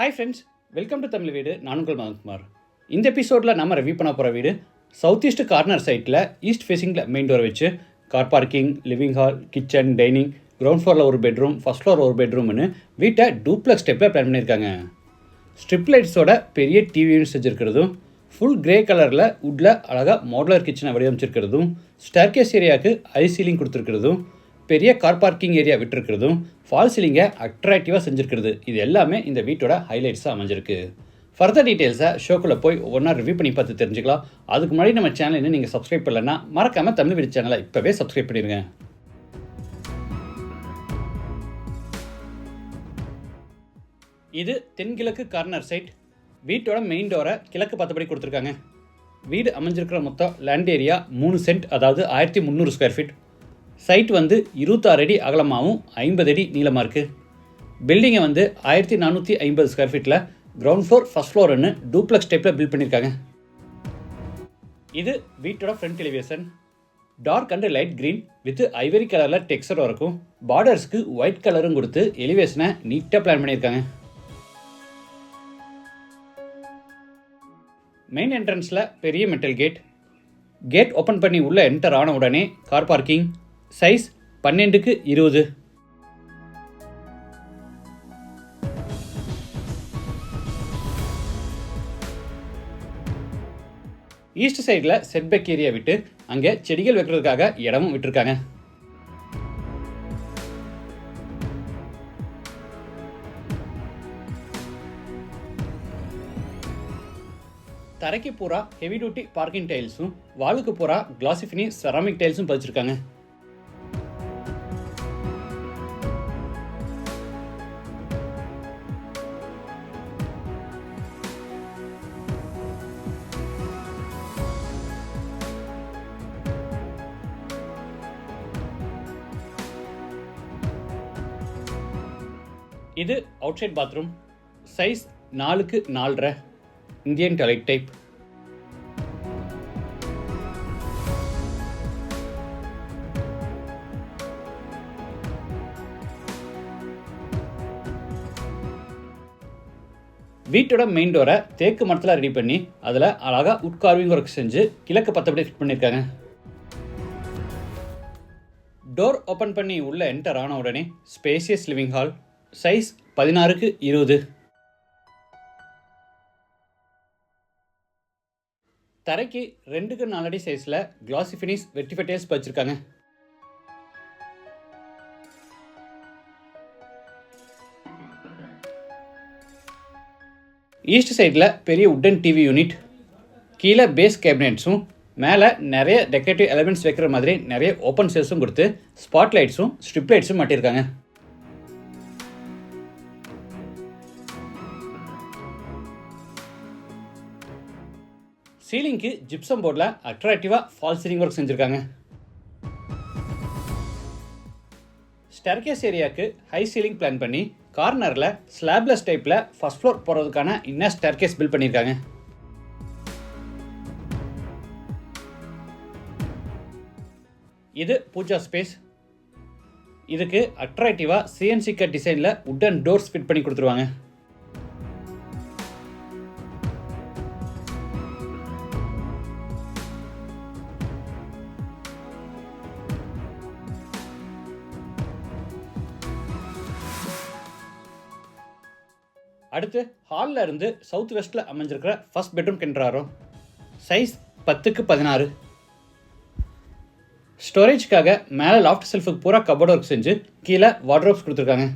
Hi friends welcome to Tamil Veedu நான் உங்கள் மதன்குமார் இந்த எபிசோடில் நம்ம ரிவ்யூ பண்ண போகிற வீடு சவுத் ஈஸ்ட் கார்னர் சைட்டில் ஈஸ்ட் ஃபேஸிங்கில் மெயின் டோர் வச்சு car parking living hall kitchen dining ground ஃப்ளோரில் ஒரு பெட்ரூம் ஃபஸ்ட் ஃப்ளோர் ஒரு பெட்ரூம்னு வீட்டை டூப்ளக்ஸ் ஸ்டெப்பில் பிளான் பண்ணியிருக்காங்க. ஸ்ட்ரிப் லைட்ஸோட பெரிய டிவி யூனிட்ஸ் வச்சுருக்கிறதும் ஃபுல் கிரே கலரில் உட்டில் அழகாக மாடுலர் கிச்சனை வடிவமைச்சிருக்கிறதும் ஸ்டேர்கேஸ் ஏரியாவுக்கு ஐ சீலிங் கொடுத்துருக்கிறதும் பெரிய கார் பார்க்கிங் ஏரியா விட்டுருக்கிறதும் ஃபால் சீலிங்கை அட்ராக்டிவாக செஞ்சுருக்கிறது. இது எல்லாமே இந்த வீட்டோட ஹைலைட்ஸாக அமைஞ்சிருக்கு. ஃபர்தர் டீட்டெயில்ஸை ஷோக்குள்ளே போய் ஒவ்வொன்றா ரிவ்யூ பண்ணி பார்த்து தெரிஞ்சுக்கலாம். அதுக்கு முன்னாடி நம்ம சேனல் இன்னும் நீங்கள் சப்ஸ்கிரைப் பண்ணலைன்னா மறக்காமல் தமிழ் வீடு சேனலை இப்போவே சப்ஸ்கிரைப் பண்ணிடுங்க. இது தென்கிழக்கு கார்னர் சைட் வீட்டோட மெயின் டோரை கிழக்கு பார்த்தபடி கொடுத்துருக்காங்க. வீடு அமைஞ்சிருக்கிற மொத்தம் லேண்ட் ஏரியா மூணு சென்ட் அதாவது ஆயிரத்தி முந்நூறு ஸ்கொயர் ஃபீட் சைட் வந்து இருபத்தாறு அடி அகலமாகவும் ஐம்பது அடி நீளமாக இருக்குது பில்டிங்கை வந்து ஆயிரத்தி நானூற்றி ஐம்பது ஸ்கொயர் ஃபீட்டில் கிரவுண்ட் ஃப்ளோர் ஃபஸ்ட் ஃப்ளோர்னு டூப்ளக்ஸ் டைப்பில் பில்ட் பண்ணியிருக்காங்க இது வீட்டோட front elevation dark and light green with ivory கலரில் டெக்ஸ்டர் இருக்கும். பார்டர்ஸ்க்கு ஒயிட் கலரும் கொடுத்து எலிவேஷனை நீட்டாக பிளான் பண்ணியிருக்காங்க. மெயின் என்ட்ரன்ஸில் பெரிய மெட்டல் கேட் கேட் ஓப்பன் பண்ணி உள்ளே என்டர் ஆன உடனே கார் பார்க்கிங் சைஸ் பன்னெண்டுக்கு இருபது. ஈஸ்ட் சைடில் செட்பேக் ஏரியா விட்டு அங்கே செடிகள் வைக்கிறதுக்காக இடமும் விட்டுருக்காங்க. தரைக்கு பூரா ஹெவி டியூட்டி பார்க்கிங் டைல்ஸும் வாலுக்கு பூரா கிளாசிஃபினி செராமிக் டைல்ஸும் பதிச்சிருக்காங்க. இது அவுட் சைட் பாத்ரூம் சைஸ் நாலுக்கு நாலரை. இந்தியன் டாய்லெட் டைப் வீட்டோட மெயின் டோரை தேக்கு மரத்தில் ரெடி பண்ணி அதில் அழகாக உட்கார்விங் ஒர்க் செஞ்சு கிழக்கு பத்தபடி ஃபிட் பண்ணியிருக்காங்க டோர் ஓப்பன் பண்ணி உள்ளே என்டர் ஆன உடனே ஸ்பேசியஸ் லிவிங் ஹால் சைஸ் பதினாறுக்கு இருபது. தரைக்கு ரெண்டுக்கு நாலடி சைஸில் கிளாசி ஃபினிஷ் வெட்டிஃபைட்டேஸ் வச்சுருக்காங்க. ஈஸ்ட் சைடில் பெரிய உட்டன் டிவி யூனிட் கீழே பேஸ் கேபினெட்ஸும் மேலே நிறைய டெக்கரேட்டிவ் எலிமெண்ட்ஸ் வைக்கிற மாதிரி நிறைய ஓப்பன் ஸ்பேஸும் கொடுத்து ஸ்பாட் லைட்ஸும் ஸ்ட்ரிப் லைட்ஸும் மாட்டியிருக்காங்க. சீலிங்க்கு ஜிப்சம் போர்டில் அட்ராக்டிவாக ஃபால் சீலிங் ஒர்க் செஞ்சுருக்காங்க. ஸ்டெர்கேஸ் ஏரியாவுக்கு ஹை சீலிங் பிளான் பண்ணி கார்னரில் ஸ்லாப்லெஸ் டைப்பில் ஃபஸ்ட் ஃப்ளோர் போகிறதுக்கான இன்னும் ஸ்டெர்கேஸ் பில்ட் பண்ணியிருக்காங்க இது பூஜா ஸ்பேஸ் இதுக்கு அட்ராக்டிவாக சிஎன்சி கட் டிசைனில் உட்டன் டோர்ஸ் ஃபிட் பண்ணி கொடுத்துருவாங்க. அடுத்து ஹாலில் இருந்து சவுத் வெஸ்ட்டில் அமைஞ்சிருக்கிற ஃபர்ஸ்ட் பெட்ரூம் கிண்டுறாரோ சைஸ் பத்துக்கு பதினாறு. ஸ்டோரேஜ்க்காக மேலே லாஃப்ட் செல்ஃபுக்கு பூரா கபோர்ட் ஒர்க் செஞ்சு கீழே வார்ட்ரோப்ஸ் கொடுத்துருக்காங்க.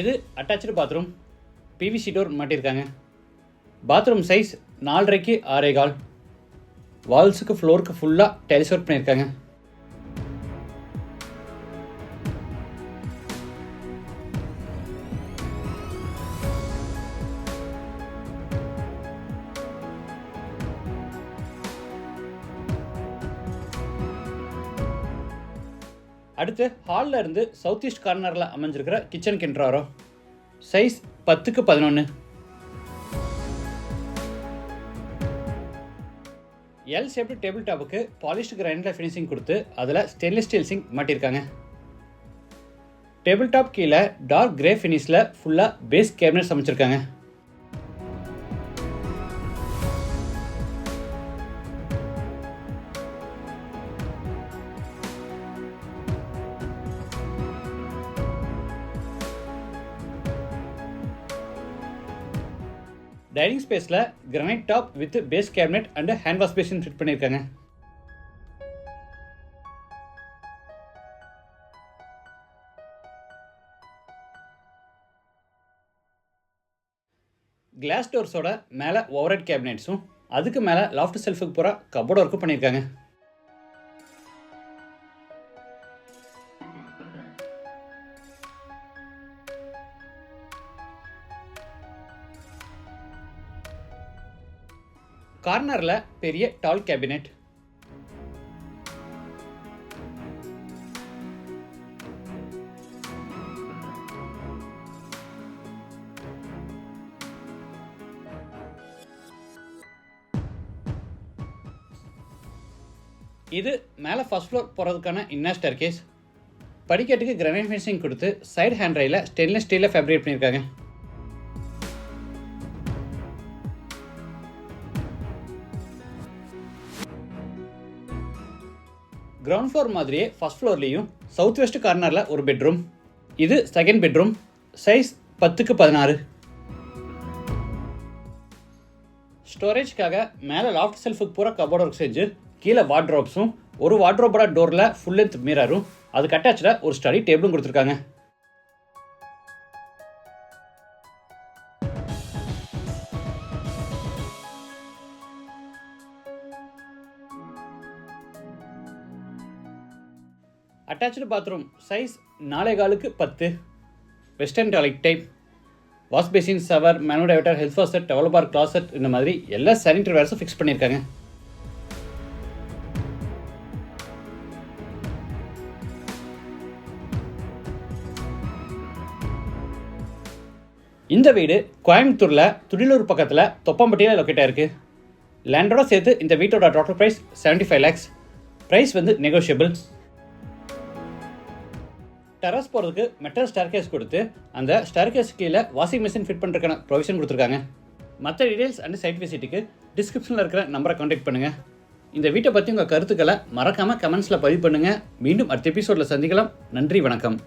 இது அட்டாச்சு பாத்ரூம் பிவிசி டோர் மாட்டியிருக்காங்க. பாத்ரூம் சைஸ் நாலரைக்கு ஆறே கால் வால்ஸுக்கு ஃப்ளோருக்கு ஃபுல்லாக டைல்ஸ் ஒர்க் பண்ணியிருக்காங்க. அடுத்து ஹாலில் இருந்து சவுத் ஈஸ்ட் கார்னரில் அமைஞ்சிருக்கிற கிச்சன் கிண்ட்ராரோ சைஸ் பத்துக்கு பதினொன்று எல் ஷேப்டு டேபிள் டாப்புக்கு பாலிஷ்டு கிரைண்டில் ஃபினிஷிங் கொடுத்து அதில் ஸ்டெயின்லெஸ் ஸ்டீல் சிங்க் மாட்டியிருக்காங்க டேபிள் டாப் கீழே டார்க் கிரே ஃபினிஷில் ஃபுல்லாக பேஸ் கேபினட் அமைச்சிருக்காங்க டைனிங் ஸ்பேஸில் granite top with base cabinet and hand wash basin fit பண்ணியிருக்காங்க. கிளாஸ் டோர்ஸோட மேலே ஓவர்ஹெட் கேபினெட்ஸும் அதுக்கு மேலே லாஃப்ட் செல்ஃபுக்கு போகிற கபோர்டு ஒர்க்கும் பண்ணியிருக்காங்க. கார்னரில் பெரிய டால் கேபினெட் இது மேலே ஃபர்ஸ்ட் ஃப்ளோர் போகிறதுக்கான இன்னர் ஸ்டேர் கேஸ் படிக்கட்டுக்கு கிரனைட் ஃபினிஷிங் கொடுத்து சைடு ஹேண்ட் ரையில் ஸ்டெயின்லெஸ் ஸ்டீலில் ஃபேப்ரிகேட் பண்ணியிருக்காங்க. கிரவுண்ட் ஃப்ளோர் மாதிரியே ஃபஸ்ட் ஃப்ளோர்லேயும் சவுத் வெஸ்ட் கார்னரில் ஒரு பெட்ரூம் இது செகண்ட் பெட்ரூம் சைஸ் பத்துக்கு பதினாறு. ஸ்டோரேஜ்க்காக மேலே லாஃப்ட் செல்ஃபுக்கு பூரா கபோர்ட் ஒர்க் செஞ்சு கீழே வார்ட்ரோப்ஸும் ஒரு வார்ட்ரோபோட டோரில் ஃபுல் லென்த் மிரரும் அதுக்கு அட்டாச்சில் ஒரு ஸ்டடி டேபிளும் கொடுத்துருக்காங்க. அட்டாச்சு பாத்ரூம் சைஸ் நாலே காலுக்கு பத்து. Western toilet type wash basin shower மேனுடைவேட்டர் health washer developer closet இந்த மாதிரி எல்லா சானிடரி வேர்ஸும் ஃபிக்ஸ் பண்ணியிருக்காங்க. இந்த வீடு கோயம்புத்தூரில் துடிலூர் பக்கத்தில் தொப்பம்பட்டியில் லொக்கேட் ஆயிருக்கு. லேண்டோட சேர்த்து இந்த வீட்டோட total price seventy five lakhs price வந்து நெகோஷியபிள் டெரஸ் போகிறதுக்கு மெட்டல் ஸ்டேர்கேஸ் கொடுத்து அந்த ஸ்டேர்கேஸ் கீழே வாஷிங் மிஷின் ஃபிட் பண்ணுறக்கான ப்ரொவிஷன் கொடுத்துருக்காங்க. மற்ற டீடைல்ஸ் அண்ட் சைட் விசிட்டுக்கு டிஸ்கிரிப்ஷனில் இருக்கிற நம்பரை காண்டாக்ட் பண்ணுங்கள் இந்த வீட்டை பற்றி உங்கள் கருத்துக்களை மறக்காமல் கமெண்ட்ஸில் பதிவு பண்ணுங்கள் மீண்டும் அடுத்த எபிசோடில் சந்திக்கலாம். நன்றி வணக்கம்.